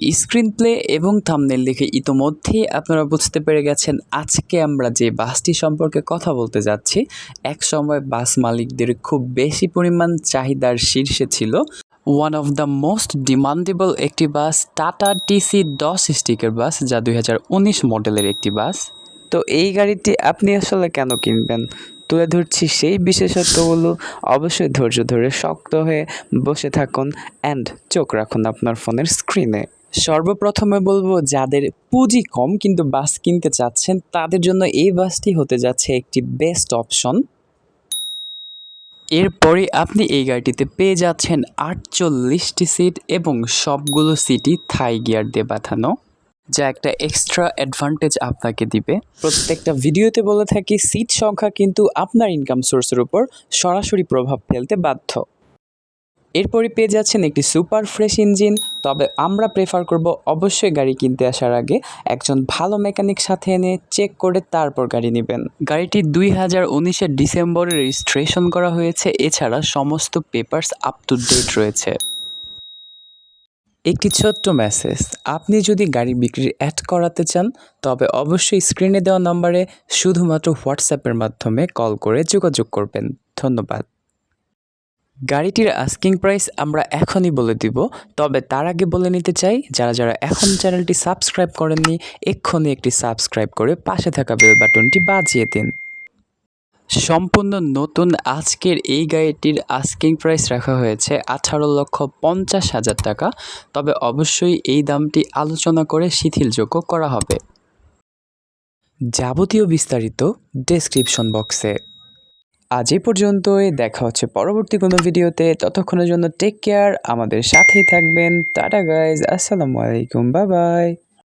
screen play এবং thumbnail দেখে ইতোমধ্যেই আপনারা বুঝতে পেরে গেছেন আজকে আমরা যে বাসটি সম্পর্কে কথা বলতে যাচ্ছি, এক সময় বাস মালিকদের খুব বেশি পরিমাণ চাহিদার শীর্ষে ছিল। One of the most demandable একটি বাস টাটা টিসি দশ স্টিকের বাস, যা দুই হাজার উনিশ মডেলের একটি বাস। তো এই গাড়িটি আপনি আসলে কেন কিনবেন? তুলে ধরছি সেই বিশেষত্বগুলো। অবশ্যই ধৈর্য ধরে শক্ত হয়ে বসে থাকুন অ্যান্ড চোখ রাখুন আপনার ফোনের স্ক্রিনে সর্বপ্রথমে বলব, যাদের পুঁজি কম কিন্তু বাস কিনতে চাচ্ছেন, তাদের জন্য এই বাসটি হতে যাচ্ছে একটি বেস্ট অপশন এরপরে আপনি এই গাড়িটিতে পেয়ে যাচ্ছেন আটচল্লিশটি সিট এবং সবগুলো সিটই থাই গিয়ার দিয়ে বাঁধানো, যা একটা এক্সট্রা অ্যাডভান্টেজ আপনাকে দিবে। প্রত্যেকটা ভিডিওতে বলে থাকি সিট সংখ্যা কিন্তু আপনার ইনকাম সোর্সের উপর সরাসরি প্রভাব ফেলতে বাধ্য। এরপরে পেয়ে যাচ্ছেন একটি সুপার ফ্রেশ ইঞ্জিন। তবে আমরা প্রেফার করব অবশ্যই গাড়ি কিনতে আসার আগে একজন ভালো মেকানিক সাথে এনে চেক করে তারপর গাড়ি নেবেন। গাড়িটি দুই হাজার উনিশের ডিসেম্বরে রেজিস্ট্রেশন করা হয়েছে। এছাড়া সমস্ত পেপারস আপ টু ডেট রয়েছে। একটি ছোট্ট মেসেজ আপনি যদি গাড়ি বিক্রির অ্যাড করাতে চান, তবে অবশ্যই স্ক্রিনে দেওয়া নম্বরে শুধুমাত্র হোয়াটসঅ্যাপের মাধ্যমে কল করে যোগাযোগ করবেন। ধন্যবাদ। গাড়িটির আস্কিং প্রাইস আমরা এখনই বলে দিব, তবে তার আগে বলে নিতে চাই, যারা যারা এখন চ্যানেলটি সাবস্ক্রাইব করেননি, এক্ষুনি একটি সাবস্ক্রাইব করে পাশে থাকা বেল বাটনটি বাজিয়ে দিন। সম্পূর্ণ নতুন আজকের এই গাড়িটির আস্কিং প্রাইস রাখা হয়েছে আঠারো লক্ষ পঞ্চাশ হাজার টাকা, তবে অবশ্যই এই দামটি আলোচনা করে শিথিলযোগ্য করা হবে। যাবতীয় বিস্তারিত ডেসক্রিপশন বক্সে আজ এই পর্যন্তই। দেখা হচ্ছে পরবর্তী কোনো ভিডিওতে। ততক্ষণের জন্য টেক কেয়ার আমাদের সাথেই থাকবেন। টাটা গাইজ আসসালামু আলাইকুম। বা বাই